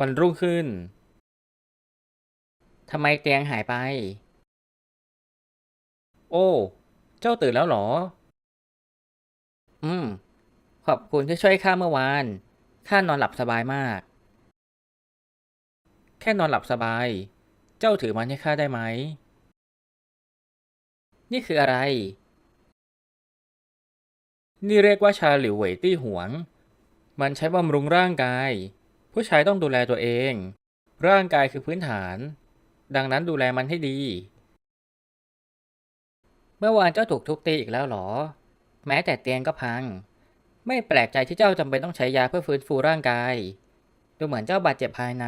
วันรุ่งขึ้น ทำไมเตียงหายไป โอ้ เจ้าตื่นแล้วหรอ อืม ขอบคุณที่ช่วยข้าเมื่อวาน ข้านอนหลับสบายมาก แค่นอนหลับสบาย เจ้าถือมันให้ข้าได้ไหม นี่คืออะไร นี่เรียกว่าชาหลิวเหวยตี้หวง มันใช้บำรุงร่างกาย ผู้ชายต้องดูแลตัวเอง ร่างกายคือพื้นฐาน ดังนั้นดูแลมันให้ดี เมื่อวานเจ้าถูกทุบตีอีกแล้วเหรอ แม้แต่เตียงก็พัง ไม่แปลกใจที่เจ้าจำเป็นต้องใช้ยาเพื่อฟื้นฟูร่างกาย ดูเหมือนเจ้าบาดเจ็บภายใน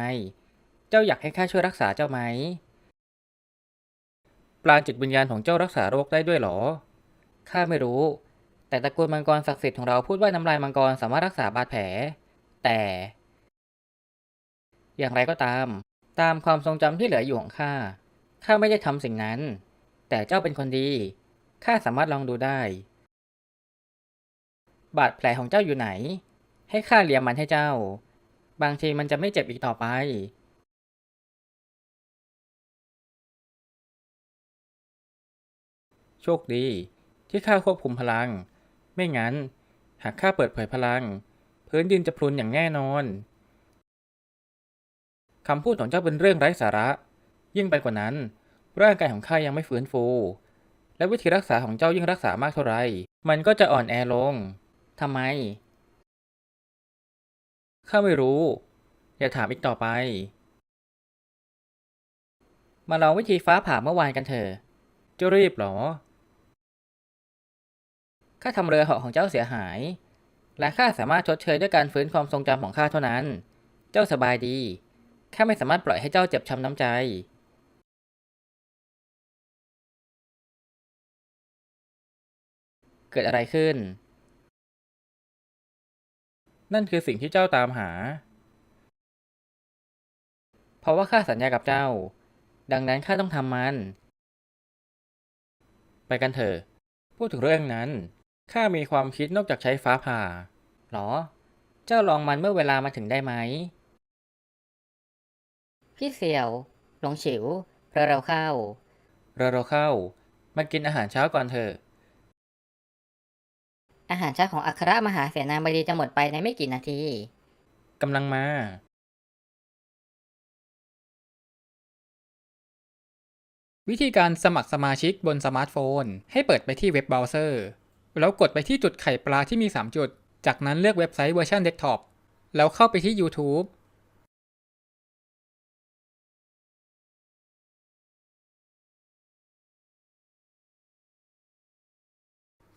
เจ้าอยากให้ข้าช่วยรักษาเจ้าไหมปราณจิตวิญญาณของเจ้ารักษาโรคได้ด้วยเหรอ ข้าไม่รู้ แต่ตระกูลมังกรศักดิ์สิทธิ์ของเราพูดว่าน้ำลายมังกรสามารถรักษาบาดแผล แต่ อย่างไรก็ตาม ตามความทรงจำที่เหลืออยู่ของข้า ข้าไม่ได้ทำสิ่งนั้น แต่เจ้าเป็นคนดี ข้าสามารถลองดูได้ บาดแผลของเจ้าอยู่ไหน ให้ข้าเลียมมันให้เจ้า บางทีมันจะไม่เจ็บอีกต่อไป โชคดี ที่ข้าควบคุมพลัง ไม่งั้น หากข้าเปิดเผยพลัง พื้นดินจะพรุนอย่างแน่นอน คำพูดของเจ้าเป็นเรื่องไร้สาระ ยิ่งไปกว่านั้น ร่างกายของข้ายังไม่ฟื้นฟู และวิธีรักษาของเจ้ายิ่งรักษามากเท่าไร มันก็จะอ่อนแอลงทำไม ข้าไม่รู้ อย่าถามอีกต่อไป มาลองวิธีฟ้าผ่าเมื่อวานกันเถอะจ้ารีบหรอ ข้าทำเรือเหาะของเจ้าเสียหาย และข้าสามารถชดเชยด้วยการฟื้นความทรงจำของข้าเท่านั้น เจ้าสบายดี ข้าไม่สามารถปล่อยให้เจ้าเจ็บช้ำน้ำใจเกิดอะไรขึ้น นั่นคือสิ่งที่เจ้าตามหา เพราะว่าข้าสัญญากับเจ้า ดังนั้นข้าต้องทำมัน ไปกันเถอะ พูดถึงเรื่องนั้น ข้ามีความคิดนอกจากใช้ฟ้าผ่า หรอ เจ้าลองมันเมื่อเวลามาถึงได้ไหม พี่เสี่ยว หลงฉิวเรือเราเข้า เราเราเข้า มากินอาหารเช้าก่อนเถอะ อาหารเช้าของอัครมหาเสนาบดีจะหมดไปในไม่กี่นาที กำลังมา วิธีการสมัครสมาชิกบนสมาร์ทโฟน ให้เปิดไปที่เว็บเบราว์เซอร์ แล้วกดไปที่จุดไข่ปลาที่มี 3 จุด จากนั้นเลือกเว็บไซต์เวอร์ชันเดสก์ท็อป แล้วเข้าไปที่ YouTube